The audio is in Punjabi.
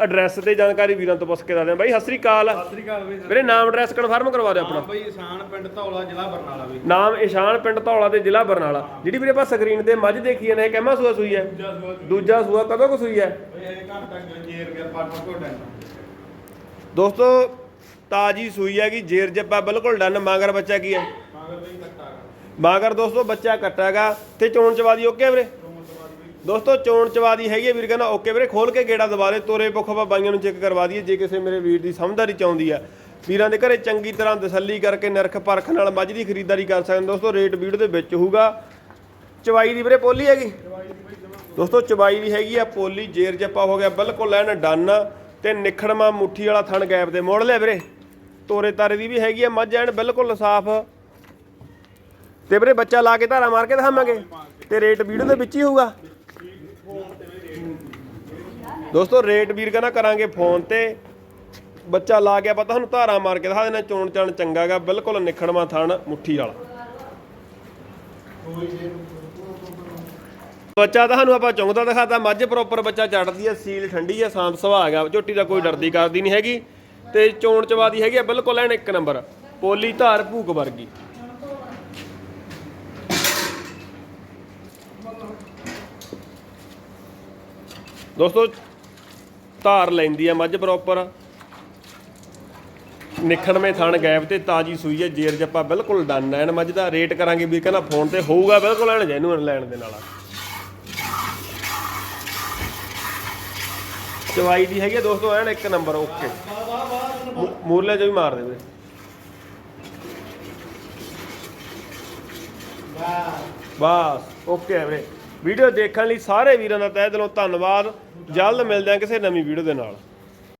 ਐਡਰੈਸ ਤੇ ਜਾਣਕਾਰੀ ਵੀਰਾਂ ਤੋਂ ਪੁੱਛ ਕੇ ਦੱਸਦੇ ਆ ਬਾਈ ਸਤਿ ਸ੍ਰੀ ਅਕਾਲ। ਸਤਿ ਸ੍ਰੀ ਅਕਾਲ ਵੀਰੇ ਨਾਮ ਐਡਰੈਸ ਕਨਫਰਮ ਕਰਵਾ ਦਿਓ ਆਪਣਾ। ਬਈ ਇਸਾਨ ਪਿੰਡ ਧੌਲਾ ਜ਼ਿਲ੍ਹਾ ਬਰਨਾਲਾ ਬਈ। ਨਾਮ ਇਸ਼ਾਨ ਪਿੰਡ ਧੌਲਾ ਦੇ ਜ਼ਿਲ੍ਹਾ ਬਰਨਾਲਾ। ਜਿਹੜੀ ਵੀਰੇ ਆਪਾਂ ਸਕਰੀਨ ਤੇ ਮੱਝ ਦੇਖੀ ਜਾਂਦੇ ਇਹ ਕਹਿਮਾ ਸੂਆ ਸੂਈ ਹੈ? ਦੂਜਾ ਸੂਆ ਕਦੋਂ ਕੋ ਸੂਈ ਹੈ? ਬਈ ਇਹ ਘੰਟਾ ਤੱਕ ਜੇਰ ਗਿਆ ਪਾਠਾ ਕੋ ਡੰਨ ਦੋਸਤੋ ਤਾਜੀ ਸੂਈ ਹੈਗੀ ਜੇਰ ਜੱਪਾ ਬਿਲਕੁਲ ਡਨ ਮਾਂਗਰ ਬੱਚਾ ਕੀ ਹੈ? ਮਗਰ ਬਈ ਕੱਟਾ ਮਾਂਗਰ ਦੋਸਤੋ ਬੱਚਾ ਕੱਟਾਗਾ ਤੇ ਚੋਣ ਚਵਾਦੀ ਓਕੇ ਵੀਰੇ? ਦੋਸਤੋ, ਚੋਣ ਚਵਾ ਦੀ ਹੈਗੀ ਹੈ ਵੀਰ, ਕਹਿੰਦਾ ਓਕੇ ਵੀਰੇ ਖੋਲ ਕੇ ਗੇੜਾ ਦਬਾ ਦੇ, ਤੋਰੇ ਪੁੱਖ ਬਾਈਆਂ ਨੂੰ ਚੈੱਕ ਕਰਵਾ ਦਈਏ, ਜੇ ਕਿਸੇ ਮੇਰੇ ਵੀਰ ਦੀ ਸਮਝਦਾਰੀ ਚਾਹੁੰਦੀ ਆ। ਵੀਰਾਂ ਦੇ ਘਰੇ ਚੰਗੀ ਤਰ੍ਹਾਂ ਤਸੱਲੀ ਕਰਕੇ ਨਿਰਖ ਪਰਖ ਨਾਲ ਮੱਝ ਦੀ ਖਰੀਦਦਾਰੀ ਕਰ ਸਕਦੇ ਦੋਸਤੋ, ਰੇਟ ਵੀਡੀਓ ਦੇ ਵਿੱਚ ਹੋਊਗਾ। ਚਵਾਈ ਦੀ ਵੀਰੇ, ਪੋਲੀ ਹੈਗੀ? ਦੋਸਤੋ, ਚਵਾਈ ਦੀ ਹੈਗੀ ਆ, ਪੋਲੀ ਜੇਰ ਜੱਪਾ ਹੋ ਗਿਆ, ਬਿਲਕੁਲ ਐਨ ਡਨ। ਤੇ ਨਿਖੜਮਾ ਮੁੱਠੀ ਵਾਲਾ ਥਣ ਗੈਪ ਦੇ ਮੋੜ ਲਿਆ ਵੀਰੇ। ਤੋਰੇ ਤਾਰੇ ਦੀ ਵੀ ਹੈਗੀ ਆ, ਮੱਝ ਐਨ ਬਿਲਕੁਲ ਸਾਫ਼। ਤੇ ਵੀਰੇ, ਬੱਚਾ ਲਾ ਕੇ ਧਾਰਾ ਮਾਰ ਕੇ ਦਿਖਾਵਾਂਗੇ। ਤੇ ਰੇਟ ਵੀਡੀਓ ਦੇ ਵਿੱਚ ਹੀ ਹੋਊਗਾ। ਦੋਸਤੋ ਰੇਟ ਵੀਰ ਕਹਿੰਦਾ ਕਰਾਂਗੇ ਫੋਨ ਤੇ। ਬੱਚਾ ਲਾ ਕੇ ਆਪਾਂ ਤੁਹਾਨੂੰ ਧਾਰਾ ਮਾਰ ਕੇ ਦਿਖਾ ਦੇਣਾ ਚੋਣ ਚਾਣ ਚੰਗਾਗਾ ਬਿਲਕੁਲ ਨਿਖੜਮਾ ਥਣ, ਮੁੱਠੀ ਵਾਲਾ। ਬੱਚਾ ਤੁਹਾਨੂੰ ਆਪਾਂ ਚੁੰਗਦਾ ਦਿਖਾਤਾ, ਮੱਝ ਪ੍ਰੋਪਰ ਬੱਚਾ ਚੜਦੀ ਹੈ ਸੀਲ ਠੰਡੀ ਹੈ ਸ਼ਾਂਤ ਸੁਭਾਅ ਹੈਗਾ ਝੋਟੀ ਦਾ ਕੋਈ ਡਰਦੀ ਕਰਦੀ ਨਹੀਂ ਹੈਗੀ। ਤੇ ਚੋਣ ਚਵਾਦੀ ਹੈਗੀ ਆ, ਬਿਲਕੁਲ ਐਨ ਇੱਕ ਨੰਬਰ। ਪੋਲੀ ਧਾਰ ਭੂਕ ਵਰਗੀ। ਦੋਸਤੋ ਧਾਰ ਲੈਂਦੀ ਆ ਮੱਝ ਪ੍ਰੋਪਰ ਨਿਖੜਵੇਂ ਥਣ ਗੈਪ ਤੇ ਤਾਜੀ ਸੂਈ ਹੈ ਜੇਰ ਜੱਪਾ ਬਿਲਕੁਲ ਡਨ ਐਨ ਮੱਝ ਦਾ ਰੇਟ ਕਰਾਂਗੇ ਵੀਰ ਕਹਿੰਦਾ ਫੋਨ ਤੇ ਹੋਊਗਾ ਬਿਲਕੁਲ ਐਨ ਜੈਨੂਨ ਲੈਣ ਦੇ ਨਾਲ ਚਵਾਈ ਦੀ ਹੈਗੀ ਦੋਸਤੋ ਐਨ ਇੱਕ ਨੰਬਰ ਓਕੇ ਮੂਰਲੇ ਚ ਵੀ ਮਾਰ ਦੇ ਵੀਰੇ ਬਸ ਓਕੇ ਹੈ ਵੀਰੇ। ਵੀਡੀਓ ਦੇਖਣ ਲਈ ਸਾਰੇ ਵੀਰਾਂ ਦਾ ਤਹਿ ਦਿਲੋਂ ਧੰਨਵਾਦ। ਜਲਦ ਮਿਲਦੇ ਹਾਂ ਕਿਸੇ ਨਵੀਂ ਵੀਡੀਓ ਦੇ ਨਾਲ।